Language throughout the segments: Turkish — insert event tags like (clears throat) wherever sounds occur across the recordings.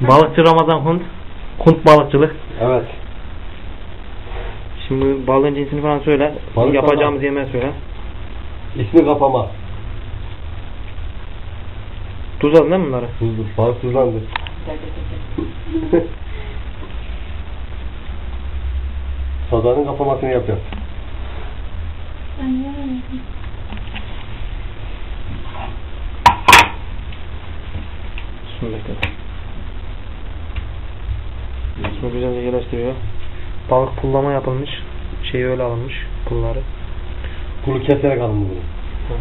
Balıkçı Ramazan Kunt. Kunt balıkçılık. Evet. Şimdi balığın cinsini falan söyle. Balık Yapacağımız yemeği söyle. İsmi kapama. Tuz aldın değil mi bunları? Tuzlu. Balık tuzlandı. Sazanın (laughs) kapamasını yapıyorum. Şimdi Şimdi güzelce yerleştiriyor. Balık pullama yapılmış. Şey öyle alınmış pulları. Kulu keserek alındı bunu.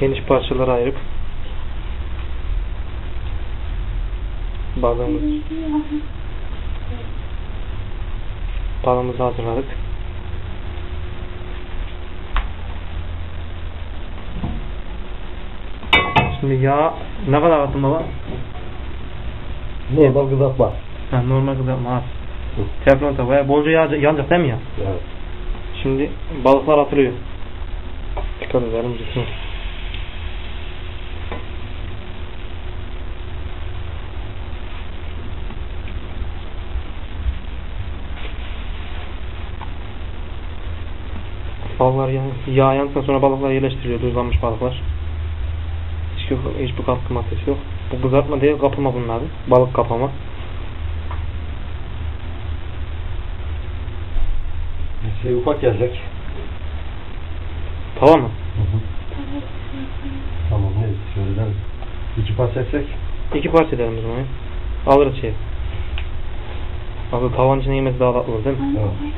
Geniş parçalara ayırıp balığımız balığımızı hazırladık. Şimdi yağ ne kadar attın baba? Normal kızartma. Ha, normal kızartma az. Teflon tavaya bolca yağ yanacak değil mi ya? Evet. Şimdi balıklar atılıyor. Dikkat edelim düşsün. Balıklar yağ yandıktan sonra balıklar yerleştiriliyor. Tuzlanmış balıklar. Hiç yok, hiçbir katkı maddesi yok. Bu kızartma değil, kapama bunlar. Balık kapama. Şey ufak gelecek. Tamam mı? Tamam ne? Şöyle de iki pas etsek. İki parça edelim o zaman ya. Alırız şey. Aslında tavan içine yemesi daha tatlı olur değil mi? Evet.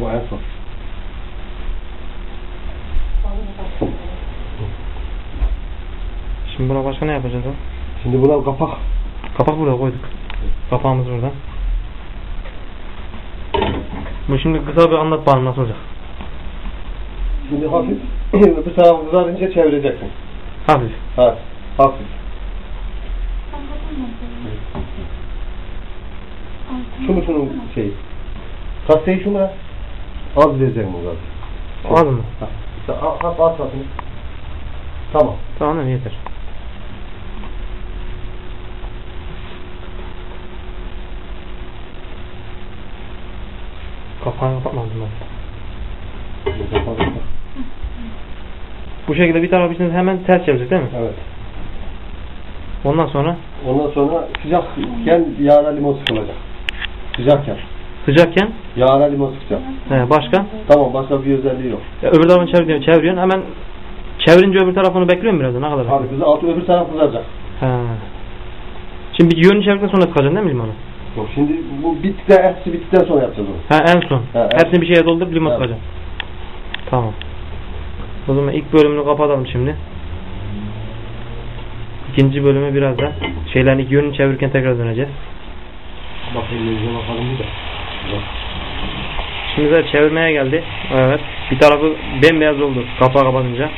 Bu en son. Şimdi buna başka ne yapacağız ha? Şimdi buna kapak. Kapak buraya koyduk. Kapağımız burada. Bu şimdi kısa bir anlat bakalım nasıl olacak. Şimdi hafif (clears throat) öbür tarafı kızarınca çevireceksin. Hafif. Ha, hafif. Şunu şunu şey. Kasteyi şunu. Az vereceğim bu kadar. Az mı? Ha. Al, al, al satını. Tamam. Tamam yeter. Kapağını kapatmadım ben. Bu şekilde bir taraf için hemen ters çevirecek değil mi? Evet. Ondan sonra Ondan sonra sıcakken yağına limon sıkılacak. Sıcakken. Sıcakken Yağına limon sıkacak. he, başka Tamam başka bir özelliği yok. Ya öbür tarafını çeviriyorsun, çeviriyorsun hemen çevirince öbür tarafını bekliyorsun biraz da ne kadar Abi kızı altı öbür taraf kızaracak. He. Şimdi bir yönünü çevirdikten sonra sıkacaksın değil mi limonu? Yok şimdi bu bitti hepsi bittikten sonra yapacağız onu. Ha en son. Ha, en Hepsini bir şeye doldurup limon Evet. sıkacaksın. Tamam. O zaman ilk bölümünü kapatalım şimdi. İkinci bölümü birazdan şeylerin iki yönünü çevirirken tekrar döneceğiz. Bakayım bakalım bir de. Şimdi de çevirmeye geldi. Evet. Bir tarafı bembeyaz oldu kapağı kapatınca.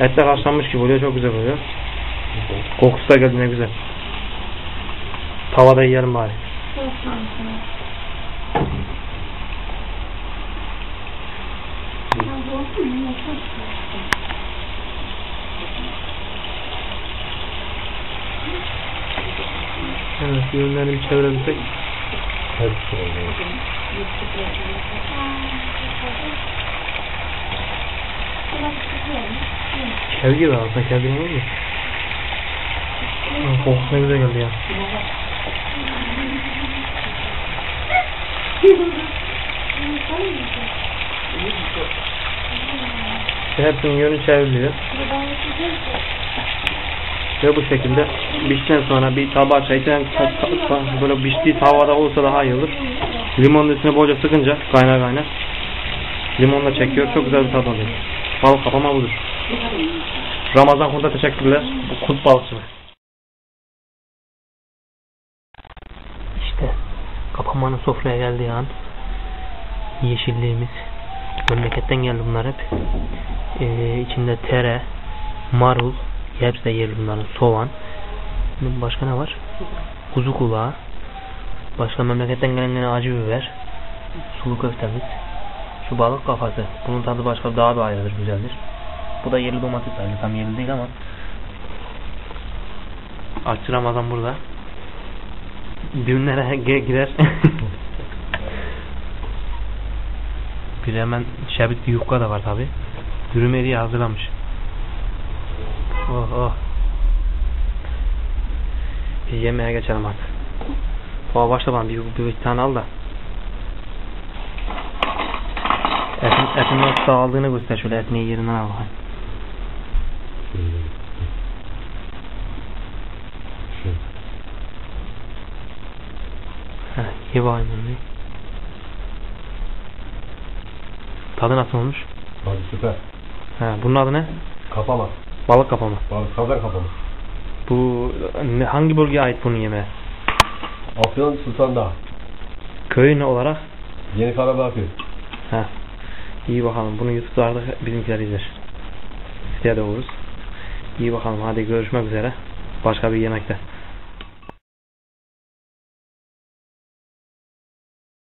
Et de haşlanmış gibi oluyor. Çok güzel oluyor. Kokusu da geldi ne güzel. Tavada yiyelim bari. Evet, yönlerini bir çevirebilsek. Hepsi oluyor. Kev gibi aslında kev gibi. Hı, Kokusu ne güzel geldi ya. Hepsinin yönü çevriliyor. Ve bu şekilde piştikten sonra bir tabağa çayken böyle piştiği tavada olsa daha iyi olur. Limonun üstüne bolca sıkınca kaynar kaynar. Limonla çekiyor. Çok güzel bir tat alıyor. Balık kapama budur. Ramazan Kunt'a teşekkürler. Bu kunt balıkçılığı. İşte kapamanın sofraya geldiği an yeşilliğimiz memleketten geldi bunlar hep. Ee, içinde tere, marul, hepsi de bunların, soğan. Başka ne var? Kuzu kulağı. Başka memleketten gelen yine acı biber. Sulu köftemiz. Şu balık kafası. Bunun tadı başka daha bir ayrıdır, güzeldir. Bu da yerli domates ayrı. Tam yerli değil ama. Aşçı Ramazan burada. Düğünlere (laughs) gider. (laughs) bir hemen bir yufka da var tabi. Dürüm eriği hazırlamış. Oh oh. Bir yemeğe geçelim artık. Baba başla bana bir, bir, bir tane al da. Etin, etin nasıl dağıldığını göster şöyle etini yerinden al bakayım. Heh, ye bakayım onu. Tadı nasıl olmuş? Hadi süper. He, bunun adı ne? Kapama. Balık kapama. Balık kazan kapama. Bu ne, hangi bölgeye ait bunun yemeği? Afyon Sultan Dağı. Köy ne olarak? Yeni Karadağ köyü. Ha. İyi bakalım. Bunu YouTube'da artık bizimkiler izler. Siteye de oluruz. İyi bakalım. Hadi görüşmek üzere. Başka bir yemekte.